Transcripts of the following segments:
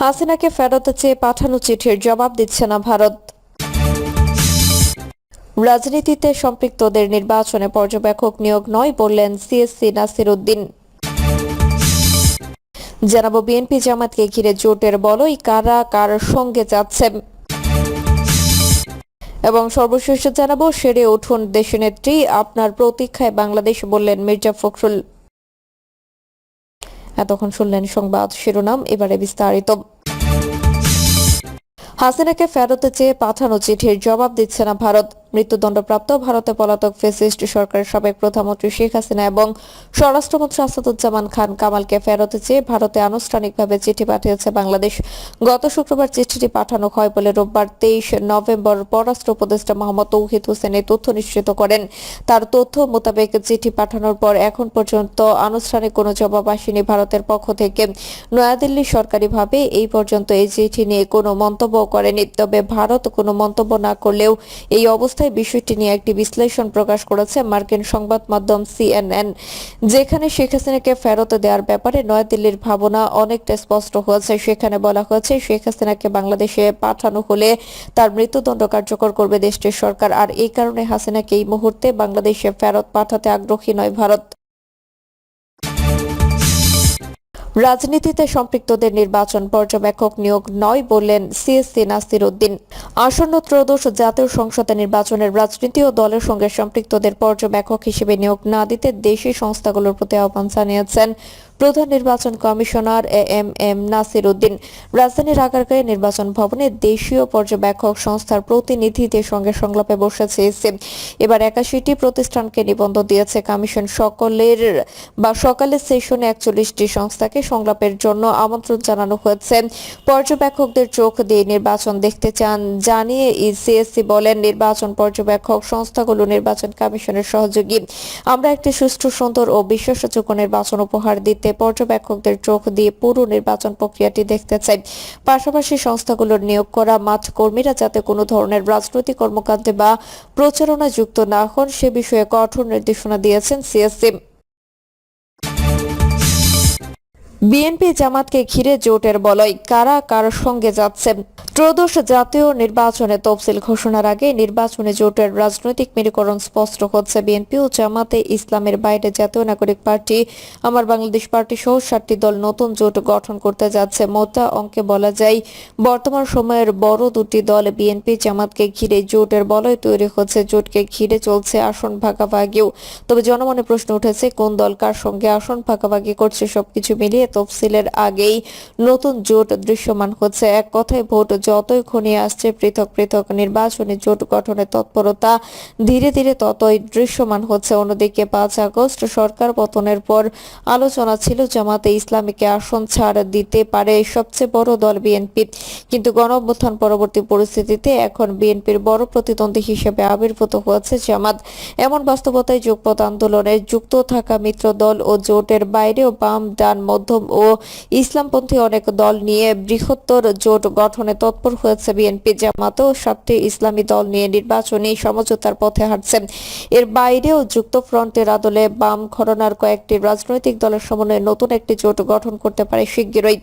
হাসিনাকে ফেরত চেয়ে পাঠানো চিঠির জবাব দিচ্ছে না ভারত। রাজনীতিতে সম্পৃক্তদের নির্বাচনে পর্যবেক্ষক নিয়োগ নয় বললেন সিএসসি নাসির উদ্দিন জানাব বিএনপি জামাতকে ঘিরে জোটের বলই কারা কার সঙ্গে যাচ্ছে এবং সর্বশেষ জানাব, সেরে উঠুন দেশনেত্রী, আপনার প্রতীক্ষায় বাংলাদেশ বললেন মির্জা ফখরুল। এতক্ষণ শুনলেন সংবাদ শিরোনাম, এবারে বিস্তারিত। হাসিনাকে ফেরত চেয়ে পাঠানো চিঠির জবাব দিচ্ছে না ভারত। মৃত্যুদণ্ডপ্রাপ্ত ভারতে পলাতক ফেসিস্ট সরকারের সাবেক প্রধানমন্ত্রী শেখ হাসিনা এবং স্বরাষ্ট্রমন্ত্রী আসাদুজ্জামান খান কামালকে ফেরত চেয়ে ভারতে আনুষ্ঠানিকভাবে চিঠি পাঠিয়েছে বাংলাদেশ। গত শুক্রবার চিঠিটি পাঠানো হয় বলে রোববার তেইশ নভেম্বর পররাষ্ট্র উপদেষ্টা মোহাম্মদ তৌহিদ হোসেন এই তথ্য নিশ্চিত করেন। তার তথ্য মোতাবেক চিঠি পাঠানোর পর এখন পর্যন্ত আনুষ্ঠানিক কোনো জবাব আসেনি ভারতের পক্ষ থেকে। নয়াদিল্লি সরকারিভাবে এই পর্যন্ত এই চিঠি নিয়ে কোনো মন্তব্য করেনি। তবে ভারত কোনো মন্তব্য না করলেও এই অবস্থায় বিষয়টি নিয়ে একটি বিশ্লেষণ প্রকাশ করেছে মার্কিন সংবাদ মাধ্যম সিএনএন, যেখানে শেখ হাসিনাকে ফেরত দেওয়ার ব্যাপারে নয়াদিল্লির ভাবনা অনেকটা স্পষ্ট হয়েছে। সেখানে বলা হয়েছে, শেখ হাসিনাকে বাংলাদেশে পাঠানো হলে তার মৃত্যুদণ্ড কার্যকর করবে দেশটির সরকার। আর এই কারণে হাসিনাকে এই মুহূর্তে বাংলাদেশে ফেরত পাঠাতে আগ্রহী নয় ভারত। রাজনীতিতে সম্পৃক্তদের নির্বাচন পর্যবেক্ষক নিয়োগ নয় বললেন সিএসসি নাসির উদ্দিন। আসন্ন ত্রয়োদশ জাতীয় সংসদে নির্বাচনের রাজনীতি ও দলের সঙ্গে সম্পৃক্তদের পর্যবেক্ষক হিসেবে নিয়োগ না দিতে দেশি সংস্থাগুলোর প্রতি আহ্বান জানিয়েছেন। প্রধান নির্বাচন commissioner A M M Nasir Uddin রাজধানীর আগারগাঁয়ে নির্বাচন ভবনে দেশীয় পর্যবেক্ষক সংস্থার প্রতিনিধিদের সঙ্গে সংলাপে বসেছে ইসি এবার একাশিটি প্রতিষ্ঠানকে নিবন্ধন দিয়েছে কমিশন। সকলের বা সকালের সেশনে একচল্লিশটি সংস্থাকে সংলাপের জন্য আমন্ত্রণ জানানো হয়েছে। পর্যবেক্ষকদের চোখ দিয়ে নির্বাচন দেখতে চান, জানিয়ে ইসিএসসি বলেন, নির্বাচন পর্যবেক্ষক সংস্থাগুলো নির্বাচন কমিশনের সহযোগী। আমরা একটি সুষ্ঠু, সুন্দর ও বিশ্বাসযোগ্য নির্বাচন উপহার দিতে পর্যবেক্ষকদের চোখ দিয়ে পুরো নির্বাচন প্রক্রিয়াটি দেখতে চাই। পাশাপাশি সংস্থাগুলোর নিয়োগ করা মাঠ কর্মীরা যাতে কোনো ধরনের রাজনৈতিক কর্মকাণ্ডে বা প্রচারণা যুক্ত না হন, সে বিষয়ে কঠোর নির্দেশনা দিয়েছেন সিএসসি। বিএনপি জামাতকে ঘিরে জোটের বলয়, কারা কার সঙ্গে যাচ্ছে? ত্রয়োদশ জাতীয় নির্বাচনে তফসিল ঘোষণার আগে নির্বাচনে জোটের রাজনৈতিক মেরুকরণ স্পষ্ট হচ্ছে বিএনপি ও জামাতে ইসলামের বাইরে জাতীয় নাগরিক পার্টি। আমার বাংলাদেশ পার্টি সহ সাতটি দল নতুন জোট গঠন করতে যাচ্ছে। মোটা অঙ্কে বলা যায়, বর্তমান সময়ের বড় দুটি দল বিএনপি জামাতকে ঘিরে জোটের বলয় তৈরি হচ্ছে। জোটকে ঘিরে চলছে আসন ভাগাভাগিও। তবে জনমনে প্রশ্ন উঠেছে, কোন দল কার সঙ্গে আসন ভাগাভাগি করছে? সবকিছু মিলিয়ে তফসিলের আগেই নতুন জোট দৃশ্যমান হচ্ছে। এক কথায় ভোট যতই ঘনিয়ে আসছে, পৃথক পৃথক নির্বাচনী জোট গঠনের তৎপরতা ধীরে ধীরে ততই দৃশ্যমান হচ্ছে। অন্যদিকে পাঁচ আগস্ট সরকার পতনের পর আলোচনা ছিল জামাতে ইসলামীকে আসন ছাড় দিতে পারে সবচেয়ে বড় দল বিএনপি। কিন্তু গণ অভ্যুত্থান পরবর্তী পরিস্থিতিতে এখন বিএনপির বড় প্রতিদ্বন্দ্বী হিসেবে আবির্ভূত হয়েছে জামাত। এমন বাস্তবতায় যুগপথ আন্দোলনে যুক্ত থাকা মিত্র দল ও জোটের বাইরেও বাম, ডান মধ্যম ও ইসলামপন্থী অনেক দল নিয়ে বৃহত্তর জোট গঠনে তৎপর হয়েছে বিএনপি জামাত ও সাতটি ইসলামী দল নিয়ে নির্বাচনী সমঝোতার পথে হাঁটছে এর বাইরেও যুক্ত ফ্রন্টের আদলে বাম ঘরনার কয়েকটি রাজনৈতিক দলের সমন্বয়ে নতুন একটি জোট গঠন করতে পারে শিগগিরই।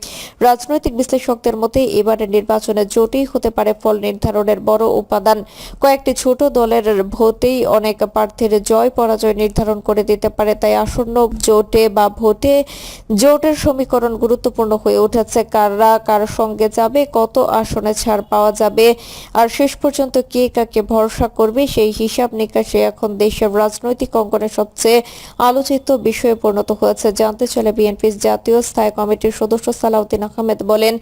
রাজনৈতিক বিশ্লেষকদের মতে, এবারের নির্বাচনে জোটই হতে পারে ফল নির্ধারণের বড় উপাদান। কয়েকটি ছোট দলের ভোটেই অনেক প্রার্থীর জয় পরাজয় নির্ধারণ করে দিতে পারে, তাই আসন্ন জোটে বা ভোটে জোটের সমীকরণ গুরুত্বপূর্ণ হয়ে উঠেছে। কারা কার সঙ্গে যাবে? কত আসনে ছাড় পাওয়া যাবে? আর শেষ পর্যন্ত কে কাকে ভরসা করবে? সেই হিসাব নিকাশে এখন দেশের রাজনৈতিক অঙ্গনে সবচেয়ে আলোচিত বিষয়ে পরিণত হয়েছে। জানতে চলে বিএনপির জাতীয় স্থায়ী কমিটির সদস্য সালাউদ্দিন আহমেদ বলেন,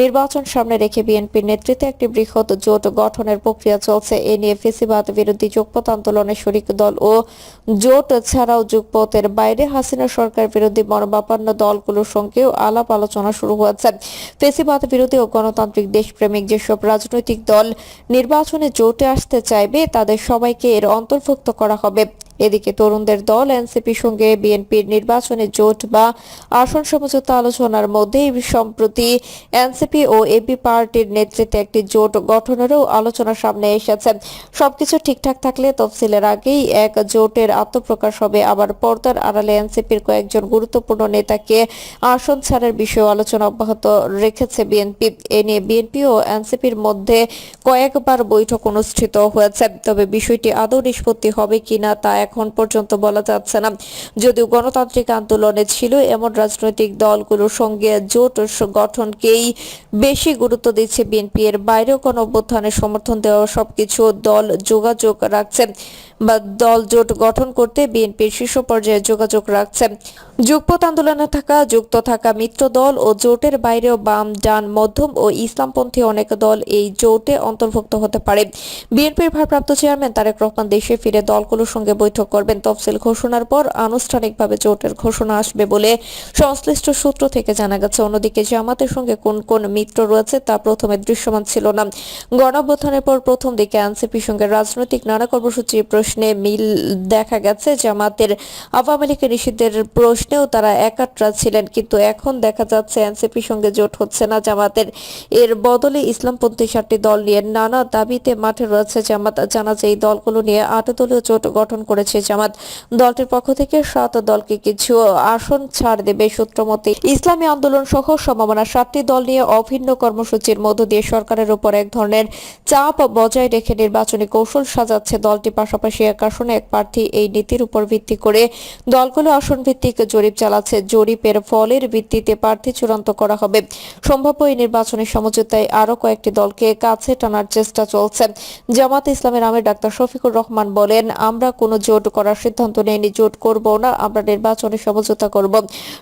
নির্বাচন সামনে রেখে বিএনপির নেতৃত্বে একটি বৃহৎ জোট গঠনের প্রক্রিয়া চলছে। এ নিয়ে ফেসিবাদ বিরোধী যুগপথ আন্দোলনের শরিক দল ও জোট ছাড়াও যুগপথের বাইরে হাসিনা সরকার বিরোধী মনোবাপান্ন দলগুলোর সঙ্গেও আলাপ আলোচনা শুরু হয়েছে। ফেসিবাদ বিরোধী ও গণতান্ত্রিক দেশপ্রেমিক যেসব রাজনৈতিক দল নির্বাচনে জোটে আসতে চাইবে, তাদের সবাইকে এর অন্তর্ভুক্ত করা হবে। এদিকে তরুণদের দল, এনসিপির সঙ্গে বিএনপির নির্বাচনে জোট বা আসন সমঝোতা আলোচনার মধ্যেই সম্প্রতি এনসিপি ও এবি পার্টির নেতৃত্বে একটি জোট গঠনেরও আলোচনা সামনে এসেছে। সবকিছু ঠিকঠাক থাকলে তফসিলের আগেই এক জোটের আত্মপ্রকাশ হবে। আবার পর্দার আড়ালে এনসিপির কয়েকজন গুরুত্বপূর্ণ নেতাকে আসন ছাড়ার বিষয়ে আলোচনা অব্যাহত রেখেছে বিএনপি। এ নিয়ে বিএনপি ও এনসিপির মধ্যে কয়েকবার বৈঠক অনুষ্ঠিত হয়েছে। তবে বিষয়টি আদৌ নিষ্পত্তি হবে কিনা তা এখন পর্যন্ত বলা যাচ্ছে না। যদিও গণতান্ত্রিক আন্দোলনে ছিল এমন রাজনৈতিক দলগুলোর সঙ্গে জোট গঠনকেই বেশি গুরুত্ব দিচ্ছে বিএনপি। এর বাইরেও কোনো অভ্যুত্থানের সমর্থন দেওয়া সবকিছু দল যোগাযোগ রাখছে বা দল জোট গঠন করতে বিএনপির শীর্ষ পর্যায়ে যোগাযোগ রাখছে। যুগপথ আন্দোলনে থাকা, যুক্ত থাকা মিত্র দল ও জোটের বাইরেও বাম, ডান, মধ্যম ও ইসলামপন্থী অনেক দল এই জোটে অন্তর্ভুক্ত হতে পারে। বিএনপির ভারপ্রাপ্ত চেয়ারম্যান তারেক রহমান দেশে ফিরে দলগুলোর সঙ্গে বৈঠক করবেন তফসিল ঘোষণার পর আনুষ্ঠানিকভাবে জোটের ঘোষণা আসবে বলে সংশ্লিষ্ট সূত্র থেকে জানা গেছে। অন্যদিকে জামাতের সঙ্গে কোন কোন মিত্র রয়েছে তা প্রথমে দৃশ্যমান ছিল না। গণঅভ্যুত্থানের পর প্রথম দিকে এনসিপির সঙ্গে রাজনৈতিক নানা কর্মসূচির প্রশ্নে মিল দেখা গেছে। জামাতের আওয়ামী লীগের নিষিদ্ধের প্রশ্নেও তারা একাত্রা ছিলেন, কিন্তু এখন দেখা যাচ্ছে এনসিপির সঙ্গে জোট হচ্ছে না। জামাতের এর বদলে ইসলামপন্থী সাতটি দল নিয়ে নানা দাবিতে মাঠে রয়েছে জামাত। জানা যায়, এই দলগুলো নিয়ে আট দলীয় জোট গঠন করেছে জামাত। দলটির পক্ষ থেকে সাত দলকে কিছু আসন ছাড় দেবে সূত্র মতে ইসলামী আন্দোলন সহ সম্ভাবনা সাতটি দল নিয়ে অভিন্ন কর্মসূচির মধ্য দিয়ে সরকারের উপর এক ধরনের চাপ বজায় রেখে নির্বাচনী কৌশল সাজাচ্ছে দলটি। পাশাপাশি এক আসনে এক প্রার্থী এই নীতির উপর ভিত্তি করে দলগুলো আসন ভিত্তিক জরিপ চালাচ্ছে। জরিপের ফলের ভিত্তিতে প্রার্থী চূড়ান্ত করা হবে। সম্ভাব্য এই নির্বাচনী সমঝোতায় আরও কয়েকটি দলকে কাছে টানার চেষ্টা চলছে। জামাত ইসলামের আমির ডাক্তার শফিকুর রহমান বলেন, আমরা কোনো জোট করার সিদ্ধান্ত নেইনি জোট করব না, আমরা নির্বাচনী সমঝোতা করব।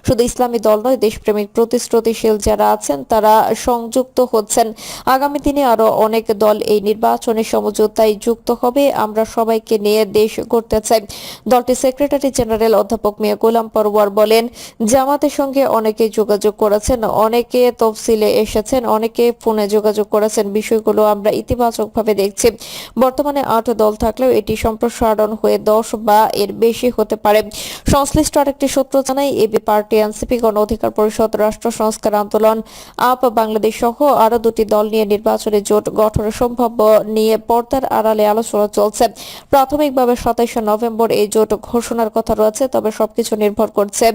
শুধু ইসলামী দল নয়, দেশপ্রেমিক প্রতিশ্রুতিশীল যারা আছেন, তারা সংযুক্ত হচ্ছেন। আগামী দিনে আরও অনেক দল এই নির্বাচনী সমঝোতায় যুক্ত হবে। আমরা সবাইকে নিয়ে দেশ গড়তে চাই। দলটির সেক্রেটারি জেনারেল অধ্যাপক মিয়া গোলাম পরওয়ার বলেন, জামাতের সঙ্গে অনেকে যোগাযোগ করেছেন, অনেকে তফসিলে এসেছেন, অনেকে ফোনে যোগাযোগ করেছেন। বিষয়গুলো আমরা ইতিবাচকভাবে দেখছি। বর্তমানে আট দল থাকলেও এটি সম্প্রসারণ হয়ে দশ বা এর বেশি হতে পারে। সংশ্লিষ্ট আরেকটি সূত্র জানায়, এবি পার্টি, এনসিপি, গণ অধিকার পরিষদ, রাষ্ট্র সংস্কার আন্দোলন, আপ বাংলাদেশ সহ আরও দুটি দল নিয়ে নির্বাচনী জোট গঠনের সম্ভাব্য নিয়ে পর্দার আড়ালে আলোচনা চলছে। প্রাথমিকভাবে সাতাইশে নভেম্বর এই জোট ঘোষণার কথা রয়েছে, তবে সবকিছু নির্ভর করছে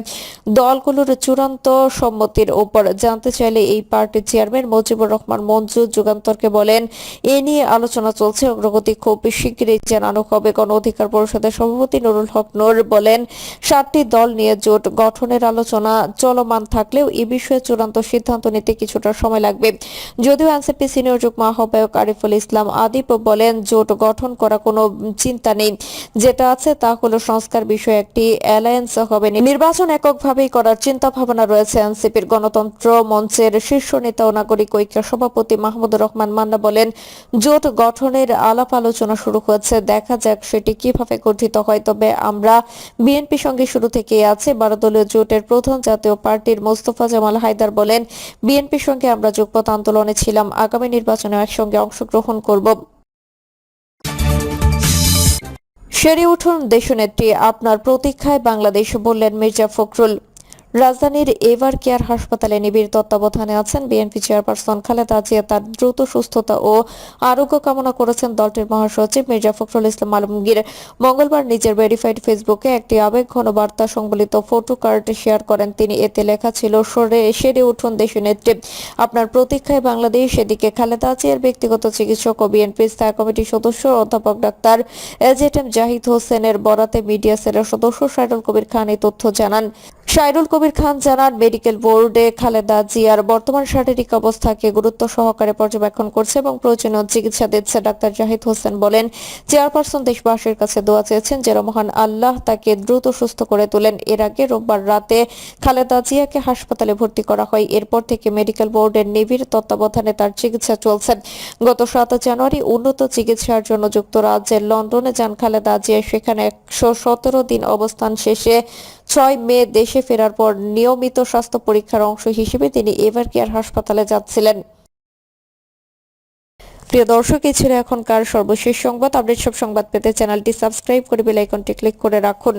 দলগুলোর চূড়ান্ত সম্মতির উপর। জানতে চাইলে এই পার্টির চেয়ারম্যান মুজিবুর রহমান মঞ্জু যুগান্তরকে বলেন, এ নিয়ে আলোচনা চলছে, অগ্রগতি খুব শীঘ্রই জানানো হবে। গণ অধিকার পরিষদের সভাপতি নুরুল হক নূর বলেন, সাতটি দল নিয়ে জোট গঠনের আলোচনা চলমান থাকলেও এ বিষয়ে চূড়ান্ত সিদ্ধান্ত নিতে কিছুটা সময় লাগবে। যদিও এনসিপি সিনিয়র যুগ্ম আহ্বায়ক আরিফুল ইসলাম আদিপ বলেন, জোট গঠন করা কোনো চিন্তা নেই। যেটা আছে তা হলো সংস্কার বিষয়ে একটি অ্যালায়েন্স হবে। নির্বাচন এককভাবেই করার চিন্তা ভাবনা রয়েছে এনসিপির গণতন্ত্র মঞ্চের শীর্ষ নেতা ও নাগরিক ঐক্য সভাপতি মাহমুদুর রহমান মান্না বলেন, জোট গঠনের আলাপ আলোচনা শুরু হয়েছে, দেখা যাক সেটি কীভাবে গঠিত হয়। তবে আমরা বিএনপি সঙ্গে শুরু থেকেই আছে। বারো দলীয় জোটের প্রধান জাতীয় পার্টির মোস্তফা জামাল হায়দার বলেন, বিএনপির সঙ্গে আমরা যুগপথ আন্দোলনে ছিলাম, আগামী নির্বাচনে একসঙ্গে অংশগ্রহণ করব। সেরে উঠুন দেশনেত্রী, আপনার প্রতীক্ষায় বাংলাদেশ বললেন মির্জা ফখরুল। রাজধানীর এভার কেয়ার হাসপাতালে নিবিড় তত্ত্বাবধানে আছেন বিএনপি চেয়ারপারসন খালেদা জিয়া। তার দ্রুত সুস্থতা ও আরোগ্য কামনা করেছেন দলটির মহাসচিব মির্জা ফখরুল ইসলাম আলমগীর। মঙ্গলবার নিজের ভেরিফাইড ফেসবুকে একটি আবেগঘন বার্তা সংবলিত ফটো কার্ড শেয়ার করেন তিনি। এতে লেখা ছিল, সরে, সেরে উঠুন দেশনেত্রী আপনার প্রতীক্ষায় বাংলাদেশ, এদিকে খালেদা জিয়ার ব্যক্তিগত চিকিৎসক ও বিএনপি স্থায়ী কমিটির সদস্য অধ্যাপক ডাক্তার এজেটেম জাহিদ হোসেনের বরাতে মিডিয়া সেলের সদস্য সাইরুল কবির খান এই তথ্য জানান। সাইরুল কবির খান জানান, মেডিকেল বোর্ডে খালেদা জিয়ার বর্তমান শারীরিক অবস্থাকে গুরুত্ব সহকারে পর্যবেক্ষণ করছে এবং প্রয়োজনীয় চিকিৎসা দিচ্ছে, ডাক্তার জাহিদ হোসেন বলেন। চেয়ারপারসন দেশবাসীর কাছে দোয়া চেয়েছেন যে মহান আল্লাহ তাকে দ্রুত সুস্থ করে তোলেন। এর আগে রোববার রাতে খালেদা জিয়াকে হাসপাতালে ভর্তি করা হয়। এরপর থেকে মেডিকেল বোর্ডের নিবিড় তত্ত্বাবধানে তার চিকিৎসা চলছে গত সাত জানুয়ারি উন্নত চিকিৎসার জন্য যুক্তরাজ্যের লন্ডনে যান খালেদা জিয়া। সেখানে একশো সতেরো দিন অবস্থান শেষে ছয় মে দেশে ফেরার পর নিয়মিত স্বাস্থ্য পরীক্ষার অংশ হিসেবে তিনি এভার কেয়ার হাসপাতালে যাচ্ছিলেন। প্রিয় দর্শক এ ছিল এখনকার সর্বশেষ সংবাদ। আপডেট সব সংবাদ পেতে চ্যানেলটি সাবস্ক্রাইব করে বেল আইকনটি ক্লিক করে রাখুন।